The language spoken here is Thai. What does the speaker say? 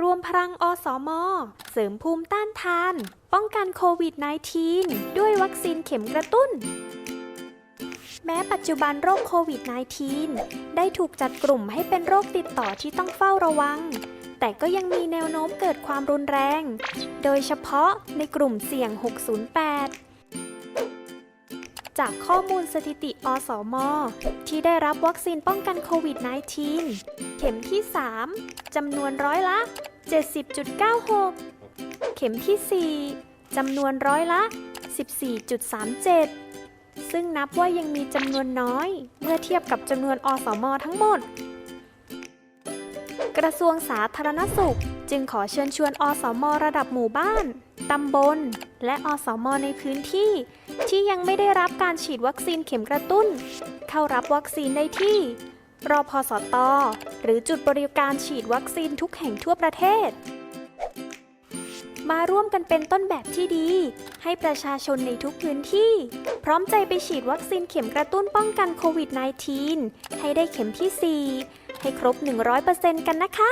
รวมพลังอสมเสริมภูมิต้านทาน ป้องกันโควิด -19 ด้วยวัคซีนเข็มกระตุ้น แม้ปัจจุบันโรคโควิด -19 ได้ถูกจัดกลุ่มให้เป็นโรคติดต่อที่ต้องเฝ้าระวัง แต่ก็ยังมีแนวโน้มเกิดความรุนแรง โดยเฉพาะในกลุ่มเสี่ยง 608 จากข้อมูลสถิติอสม ที่ได้รับวัคซีนป้องกันโควิด -19 เข็มที่ 3จำนวนร้อยละ 70.96 เข็มที่ 4จำนวนร้อยละ 14.37 ซึ่งนับว่ายังมีจำนวนน้อย เมื่อเทียบกับจำนวนอสม ทั้งหมด กระทรวงสาธารณสุข จึงขอเชิญชวนอสมระดับหมู่บ้าน ตำบล และอสมในพื้นที่ ที่ยังไม่ได้รับการฉีดวัคซีนเข็มกระตุ้น เข้ารับวัคซีนได้ที่รอพสตอหรือจุดบริการฉีดวัคซีนทุกแห่งทั่วประเทศ มาร่วมกันเป็นต้นแบบที่ดี ให้ประชาชนในทุกพื้นที่ พร้อมใจไปฉีดวัคซีนเข็มกระตุ้นป้องกันโควิด -19 ให้ได้เข็มที่ 4 ให้ครบ 100%กันนะคะ